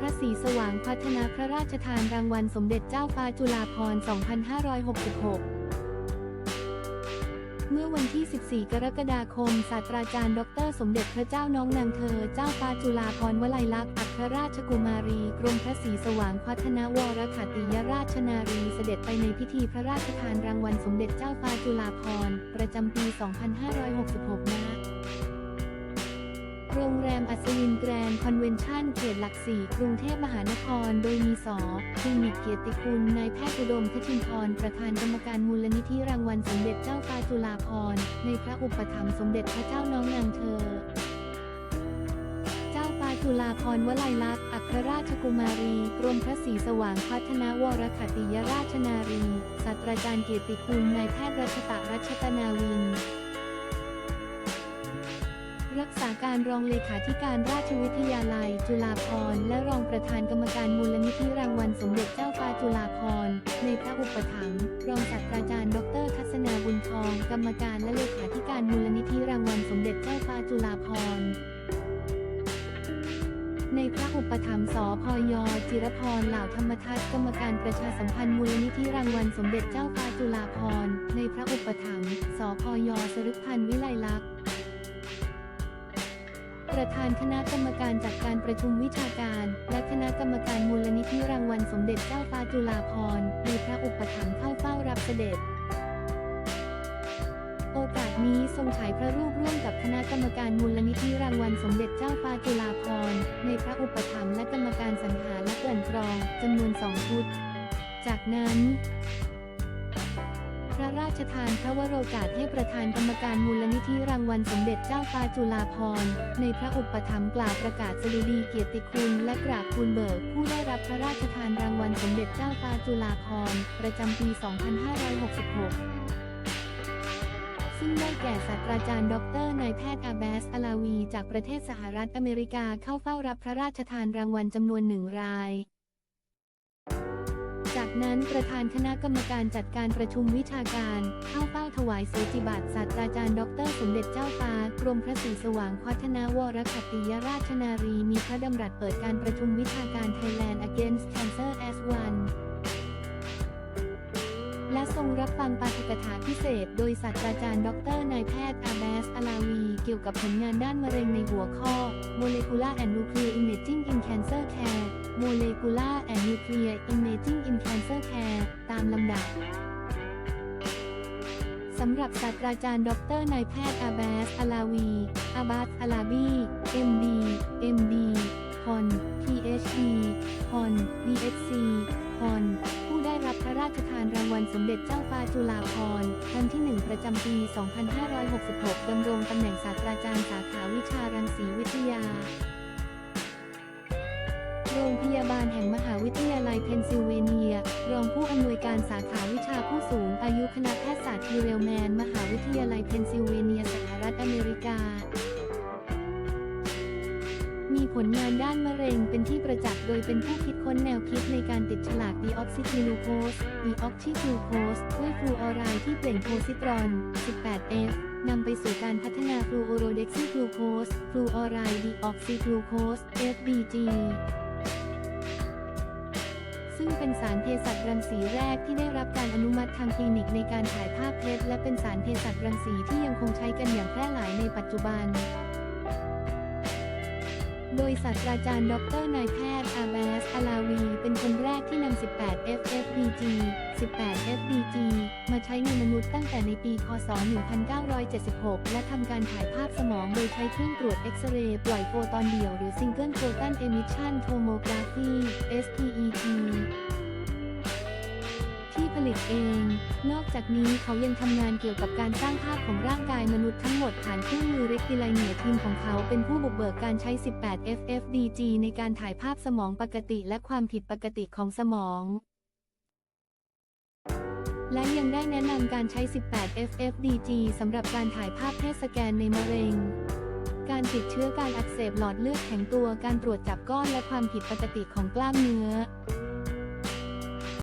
พระศรีสว่างพัฒนาพระราชทานรางวัลสมเด็จเจ้าฟ้าจุฬาภรณ์ 2566เมื่อวันที่ 14 กรกฎาคม ศาสตราจารย์ ดร สมเด็จพระเจ้าน้องนางเธอ เจ้าฟ้าจุฬาภรณ์วลัยลักษณ์ อัครราชกุมารี กรมพระศรีสว่างพัฒนาวรขัตติยราชนารี เสด็จไปในพิธีพระราชทานรางวัลสมเด็จเจ้าฟ้าจุฬาภรณ์ ประจำปี 2566ณ โรงแรมอัศวินแกรนด์คอนเวนชั่นเขตหลักสี่กรุงเทพมหานคร โดยมีสอคลินิกเกียรติคุณ นายแพทย์อุดมคชินทรประธานกรรมการมูลนิธิรางวัลสมเด็จเจ้าฟ้าจุฬาภรณ์ในพระอุปถัมภ์สมเด็จพระเจ้าน้องนางเธอ เจ้าฟ้าจุฬาภรณ์วลัยลักษณ์ อัครราชกุมารี กรมพระศรีสว่างพัฒนาวรขัตติยราชนารี ศาสตราจารย์เกียรติคุณ นายแพทย์รัชตะรัชตนาวิน รักษาการรองเลขาธิการราชวิทยาลัย จุฬาภรณ์และรองประธานกรรมการมูลนิธิรางวัลสมเด็จเจ้าฟ้าจุฬาภรณ์ในพระอุปถัมภ์รองศาสตราจารย์ ดรทัศนาบุญทอง กรรมการและเลขาธิการมูลนิธิรางวัลสมเด็จเจ้าฟ้าจุฬาภรณ์ในพระอุปถัมภ์สพย จิรพร เหล่าธรรมทัศน์กรรมการประชาสัมพันธ์มูลนิธิรางวัลสมเด็จเจ้าฟ้าจุฬาภรณ์ในพระอุปถัมภ์สพย สรุปพันธ์วิไลลักษณ์ ประธานคณะกรรมการจัดการประชุมวิชาการ และคณะกรรมการมูลนิธิรางวัลสมเด็จเจ้าฟ้าจุฬาภรณ์ในพระอุปถัมภ์เข้าเฝ้ารับเสด็จ โอกาสนี้ทรงฉายพระรูปร่วมกับคณะกรรมการมูลนิธิรางวัลสมเด็จเจ้าฟ้าจุฬาภรณ์ในพระอุปถัมภ์และกรรมการสรรหาและกลั่นกรองจำนวนสองชุด จากนั้น ระราชทานพระวโรกาสให้ประธานกรรมการมูลนิธิรางวัลสมเด็จเจ้าฟ้าจุฬาภรณ์ในพระอุปถัมภ์กล่าวประกาศสดุดีเกียรติคุณและกราบทูลเบิก ผู้ได้รับพระราชทานรางวัลสมเด็จเจ้าฟ้าจุฬาภรณ์ประจำปี 2566ซึ่งได้แก่ศาสตราจารย์ดรนายแพทย์อาแบสอาลาวี จากประเทศสหรัฐอเมริกาเข้าเฝ้ารับพระราชทานรางวัลจำนวนหนึ่งราย จากนั้นประธานคณะกรรมการจัดการประชุมวิชาการ เข้าเฝ้าถวายเสจิบัตรศาสตราจารย์ดร สมเด็จเจ้าฟ้ากรมพระศรีสว่างพัฒนาวรขัตติยราชนารีมีพระดำรัสเปิดการประชุมวิชาการ Thailand Against Cancer as One และทรงรับฟังปาฐกถาพิเศษ โดยศาสตราจารย์ ดรนายแพทย์อาแบสอาลาวี เกี่ยวกับผลงานด้านมะเร็งในหัวข้อ Molecular and Nuclear Imaging in Cancer Care Molecular and Nuclear Imaging in Cancer Care ตามลำดับสำหรับศาสตราจารย์ ดรนายแพทย์อาแบสอาลาวี อาบัสอาลาบี MD MD พอน PhD พอน DSc พอน รับพระราชทานรางวัลสมเด็จเจ้าฟ้าจุฬาภรณ์ครั้งที่ 1 ประจำปี 2566 ดำรงตำแหน่งศาสตราจารย์สาขาวิชารังสีวิทยา โรงพยาบาลแห่งมหาวิทยาลัยเพนซิลเวเนีย รองผู้อำนวยการสาขาวิชาผู้สูงอายุคณะแพทยศาสตร์ทีเรลแมน มหาวิทยาลัยเพนซิลเวเนียสหรัฐอเมริกา มีผลงานด้านมะเร็งเป็นที่ประจักษ์โดยเป็นผู้คิดค้นแนวคิดในการติดฉลากดีออกซิกลูโคสดีออกซิกลูโคสด้วยฟลูออไรด์ที่เปล่งโพซิตรอน 18F นำไปสู่การพัฒนาฟลูโอโรเด็กซิกลูโคสฟลูออไรด์ดีออกซิกลูโคส FBG ซึ่งเป็นสารเภสัชรังสีแรกที่ได้รับการอนุมัติทางคลินิกในการถ่ายภาพเพชรและเป็นสารเภสัชรังสีที่ยังคงใช้กันอย่างแพร่หลายในปัจจุบัน โดยศาสตราจารย์ดรนายแพทย์อาแบสอาลาวี เป็นคนแรกที่นำ 18 FFBG 18 FBG มาใช้ในมนุษย์ตั้งแต่ในปี คศ 1976 และทำการถ่ายภาพสมองโดยใช้เครื่องตรวจเอ็กซเรย์ปล่อยโฟตอนเดี่ยวหรือ Single Photon Emission Tomography SPET ที่ผลิตเอง นอกจากนี้เขายังทำงานเกี่ยวกับการสร้างภาพของร่างกายมนุษย์ทั้งหมดผ่านเครื่องมือเรกติไลเนียทีมของเขาเป็นผู้บุกเบิกการใช้ 18 FFDG ในการถ่ายภาพสมองปกติและความผิดปกติของสมองและยังได้แนะนำการใช้ 18 FFDG สำหรับการถ่ายภาพเพศสแกนในมะเร็ง การติดเชื้อการอักเสบหลอดเลือดแข็งตัว การตรวจจับก้อนและความผิดปกติของกล้ามเนื้อ